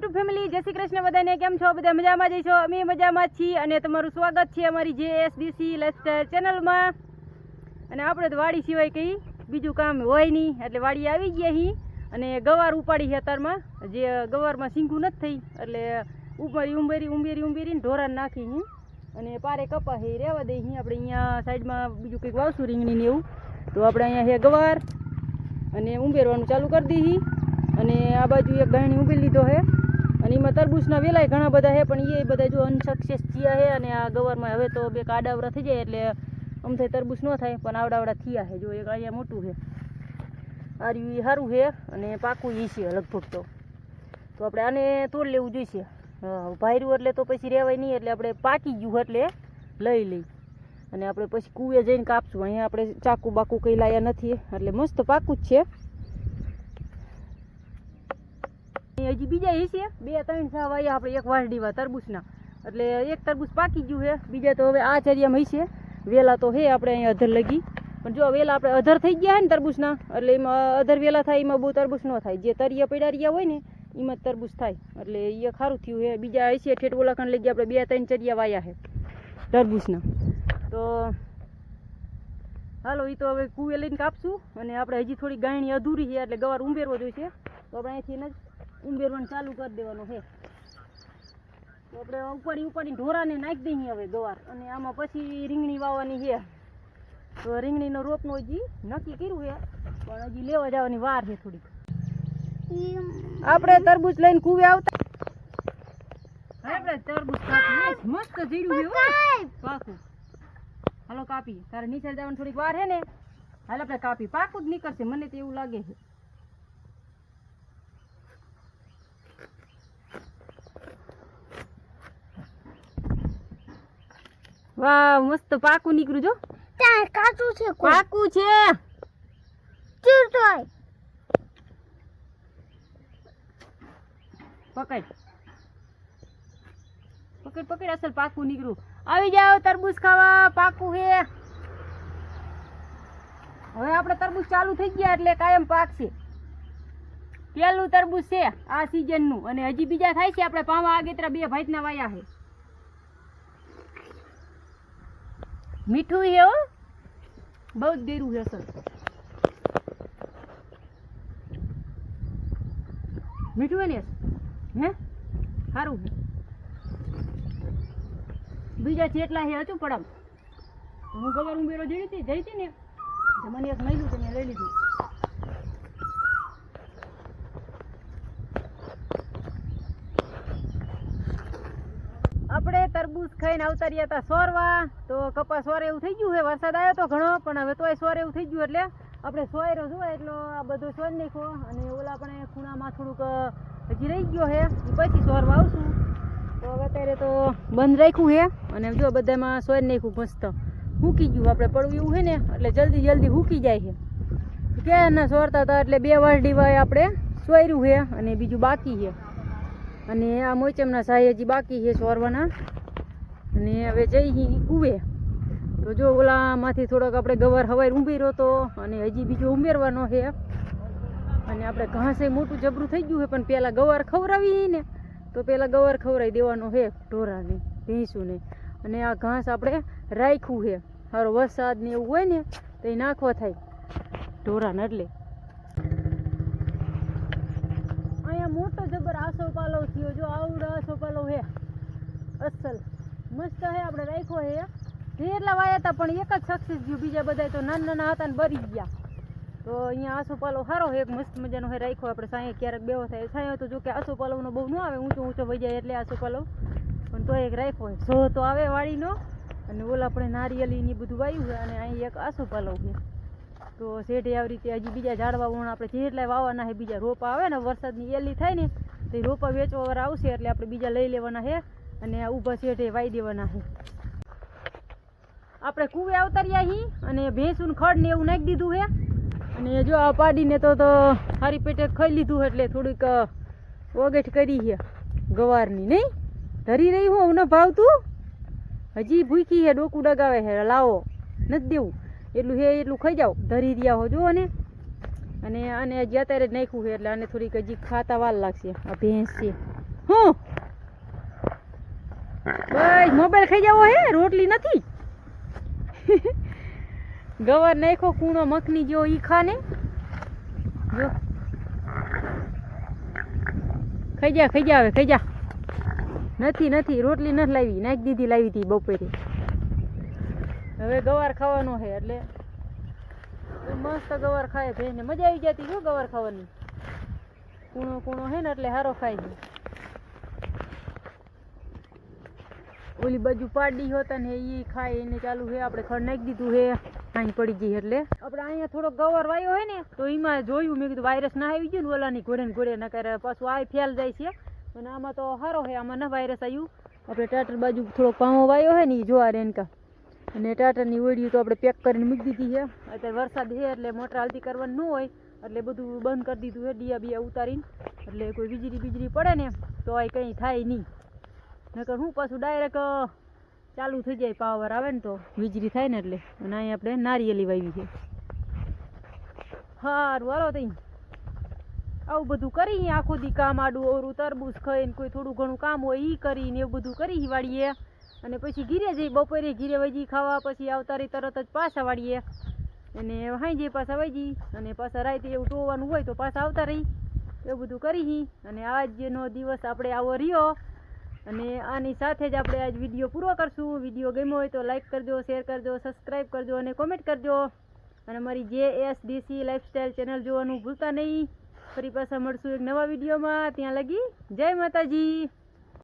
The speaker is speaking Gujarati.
YouTube family. જય શ્રી કૃષ્ણ બધાને. કેમ છો? બધા મજામાં જઈશો અમે મજામાં છીએ અને તમારું સ્વાગત છે અમારી જે એસડીસી લસ્ટર ચેનલમાં. અને આપણે તો વાડી સિવાય કંઈ બીજું કામ હોય નહીં. એટલે વાડી આવી ગયા હી અને ગવાર ઉપાડી હેતરમાં જે ગવારમાં સિંગું નથી થઈ, એટલે ઉંબેરી ઉંબેરી ઉંબેરી ઉંબેરીને ઢોરાને નાખી હું. અને પારે કપા હે રહેવા દઈ હી. આપણે અહીંયા સાઈડમાં બીજું કંઈક વાવશું, રીંગણી ને એવું. તો આપણે અહીંયા હે ગવાર અને ઉંબેરવાનું ચાલુ કરી દીધી અને આ બાજુ એક ગાયણી ઊભી લીધો છે અને એમાં તરબૂચના વેલાય ઘણા બધા છે, પણ એ બધા જો અનસક્સેસ થયા છે અને આ ગવરમાં હવે તો બે કાડાવડા થઈ જાય એટલે આમ થાય તરબૂચ ન થાય, પણ આવડાવડા થયા છે. જો એક અહીંયા મોટું છે. આ ઈ સારું છે અને પાકું એ છે લગભગ તો. તો આપણે આને તોડ લેવું જોઈશે. ભાયરું એટલે તો પછી રહેવાય નહીં, એટલે આપણે પાકી ગયું એટલે લઈ લઈ. અને આપણે પછી કૂવે જઈને કાપશું. અહીંયા આપણે ચાકુ બાકુ કંઈ લાયા નથી, એટલે મસ્ત પાકું જ છે અહીં હજી બીજા એ બે, ત્રણ સા વાયા આપણે એક વાસડીમાં તરબૂચના. એટલે એક તરબૂચ પાકી ગયું છે. બીજા તો હવે આ ચરિયામાં હશે. વેલા તો હે આપણે અહીંયા અધર લગી. પણ જો વેલા આપણે અધર થઈ ગયા હે ને તરબૂચના, એટલે એમાં અધર વેલા થાય, એમાં બહુ તરબૂચ ન થાય. જે તરિયા પડારિયા હોય ને, એમાં જ તરબૂચ થાય. એટલે એ ખારું થયું છે. બીજા હશે, ઠેઠ ઓલાખંડ લઈ ગયા, આપણે બે, ત્રણ ચરિયા વાયા છે તરબૂચના. તો હાલો એ તો હવે કુએ લઈને કાપશું. અને આપણે હજી થોડી ગાયણી અધૂરી છે, એટલે ગવાર ઉમેરવો જોઈશે. તો આપણે અહીંથી જ ઉંબેરવાનું ચાલુ કરી દેવાનું છે. આપણે ઉપાડી ઉપાડી ઢોરાને નાખી દઈએ હવે ગવાર અને આમાં પછી રીંગણી વાવવાની છે. તો રીંગણીનો રોપનો હજી નક્કી કર્યું છે, પણ હજી લેવા જવાની વાર છે થોડીક. આપણે તરબૂચ લઈને કુવે આવતા. આપણે તરબૂચ મસ્ત જીડ્યું છે પાકું. હાલો કાપી. તારે નીચે જવાની થોડીક વાર છે ને. હાલ આપણે કાપી. પાકું જ નીકળશે, મને તો એવું લાગે છે. વાહ મસ્ત પાકું નીકળ્યું જો. ત્યાં કાચું છે પાકું છે. ચીરતોય પકડ. પકડ પકડ અસલ પાકું નીકળ્યું. આવી જાઓ તરબૂચ ખાવા. પાકું છે. હવે આપણે તરબૂચ ચાલુ થઈ ગયા એટલે કાયમ પાકશે પહેલું તરબૂચ છે આ સિઝનનું અને હજી બીજા થાય છે આપણે પાવા આગેતરા બે ભાઈના વાયા છે. મીઠું છે હો. બહુ જ ગીરું છે સર. મીઠું ને? હે? સારું બીજા જેટલા છે હતું પડમ હું ગવાર ઉમેરો જઈ હતી જઈ હતી ને? મને એક મળ્યું તો મેં લઈ લીધું આપણે તરબૂચ ખાઈને આવતા રહ્યા હતા સોરવા. તો કપા સોર એવું થઈ ગયું છે, વરસાદ આવ્યો તો ઘણો, પણ હવે તોય સોર એવું થઈ ગયું એટલે આપણે સોયરો જોવા એટલો આ બધો સોર નાખ્યો અને ઓલા આપણે ખૂણામાં થોડુંક હજી રહી ગયો છે. પછી સોરવા આવશું. તો હવે અત્યારે તો બંધ રાખ્યું છે અને જો બધામાં સોર નાખ્યું મસ્ત. હૂકી ગયું આપણે પડવું એવું છે ને, એટલે જલ્દી જલ્દી હૂકી જાય છે. કે ના સોરતા હતા એટલે બે વારડી હોય આપણે સોયર્યું છે અને બીજું બાકી છે. અને આ મોચમના સાહેજી બાકી છે સોરવાના. અને હવે જઈ ઉવે. તો જો ઓલામાંથી થોડોક આપણે ગવાર હવાઈ ઉમેર્યો તો અને હજી બીજો ઉમેરવાનો છે અને આપણે ઘાસે મોટું જબરું થઈ ગયું છે પણ પહેલાં ગવાર ખવડાવી ને તો પહેલાં ગવાર ખવડાવી દેવાનો છે ઢોરાને, ભેંસુને. અને આ ઘાસ આપણે રાખ્યું છે સારો વરસાદ ને એવું હોય ને, તો એ નાખવા થાય ઢોરાને એટલે. અહીંયા મોટો જબર આસો પાલવ થયો, જો આવડો આસો પાલવ હે અસલ મસ્ત હે આપણે રાખ્યો હે વાયા હતા, પણ એક જ સક્સેસ ગયું બીજા બધા તો નાના નાના હતા ને બરી ગયા. તો અહીંયા આસોપાલો સારો એક મસ્ત મજાનો હે રાખ્યો આપણે સાંયે ક્યારેક બેવો થાય. સાંયે તો જો કે આસોપાલવનો બહુ ન આવે, ઊંચો ઊંચો વહી જાય એટલે આસોપાલવ પણ તો એક રાખ્યો હોય સો તો આવે વાડીનો અને ઓલા આપણે નારિયેલી બધું વાયું છે, અને અહીં એક આસોપાલવ છે. તો શેઠે આવી રીતે હજી બીજા ઝાડવા વણ આપણે જેટલા વાવવાના છે, બીજા રોપા આવે ને, વરસાદની એલી થાય ને, તો એ રોપા વેચવા વાળા આવશે એટલે આપણે બીજા લઈ લેવાના છે. અને ઊભા શેઠે વાઈ દેવાના છે. આપણે કુવે અવતર્યા હી અને ભેંસું ખડ ને એવું નાખી દીધું છે અને જો આ પાડીને તો તો હારી પેટે ખાઈ લીધું એટલે થોડીક વગેઠ કરી છે ગવારની, નહીં? ધરી રહી હું ન ભાવતું? હજી ભૂખી છે ડોકું ડગાવે છે લાવો, નથી દેવું. એટલું હે, એટલું ખાઈ જાઓ. ધરી રહ્યા હો, જુઓ ને. અને આને હજી અત્યારે જ નાખ્યું છે એટલે આને થોડીક હજી ખાતા વાર લાગશે. આ ભેંસ છે. હું? બસ, મોબાઈલ ખાઈ જાવો હે, રોટલી નથી? ગવાર નાખો કૂણો મખની જો ઈ ખાને. જો. ખાઈ જા ખાઈ જા હવે, ખાઈ જા. નથી નથી, રોટલી નથી લાવી. નાખી દીધી, લાવી હતી બપોરે. હવે ગવાર ખાવાનો છે, એટલે મસ્ત ગવાર ખાય ભેને મજા આવી જતી જો ગવાર ખાવાની. કૂણો કૂણો હે ને, એટલે સારો ખાય છે. ઓલી બાજુ પાડી હોતા ને એ ખાય, એને ચાલુ છે આપણે ખડ નાખી દીધું છે અહીં પડી ગઈ એટલે. આપણે અહીંયા થોડો ગવાર વાયો હોય ને, તો એમાં જોયું, મેં કીધું વાયરસ ના આવી ગયું ને ઓલાની ઘોડે ને ઘોડે ના કરે પાછું આ ફેલ જાય છે. અને આમાં તો સારો છે આમાં ના વાયરસ આવ્યું આપણે ટાટર બાજુ થોડોક પામો વાયો હોય ને એ જોવા રેનકા અને ટાટરની ઓળિયું તો આપણે પેક કરીને મૂકી દીધી છે અત્યારે વરસાદ છે એટલે મોટર હાલતી કરવાનું ન હોય, એટલે બધું બંધ કરી દીધું છે ડિયા બિયા ઉતારીને. એટલે કોઈ વીજળી બીજળી પડે ને, તો આ કંઈ થાય નહીં. નકર હું પાછું ડાયરેક્ટ ચાલુ થઈ જાય પાવર આવે ને તો વીજળી થાય ને એટલે. અને અહીં આપણે નારિયેલી વાવી છે. સારું હાલો તઈ. આવું બધું કરી આખો દી કામ આડું ઓરું તરબૂચ ખાઈને કોઈ થોડું ઘણું કામ હોય એ કરીને એવું બધું કરી વાળીએ. અને પછી ઘીરે જઈ, બપોરે ઘીરે વજી ખાવા, પછી આવતારી તરત જ પાછા વાળીએ. અને હાઈ પાછા વજી અને પાછા રાતે એવું ટોવાનું હોય તો પાછા આવતા રહી. એવું બધું કરી અને આજનો દિવસ આપણે આવો રહ્યો. અને આની સાથે જ આપણે આજ વીડિયો પૂરો કરશું. વીડિયો ગમ્યો હોય તો લાઇક કરજો શેર કરજો સબસ્ક્રાઈબ કરજો અને કોમેન્ટ કરજો. અને મારી જે એસ ડીસી લાઇફસ્ટાઈલ ચેનલ જોવાનું ભૂલતા નહીં. ફરી પાછા મળશું એક નવા વિડીયોમાં. ત્યાં લગી જય માતાજી.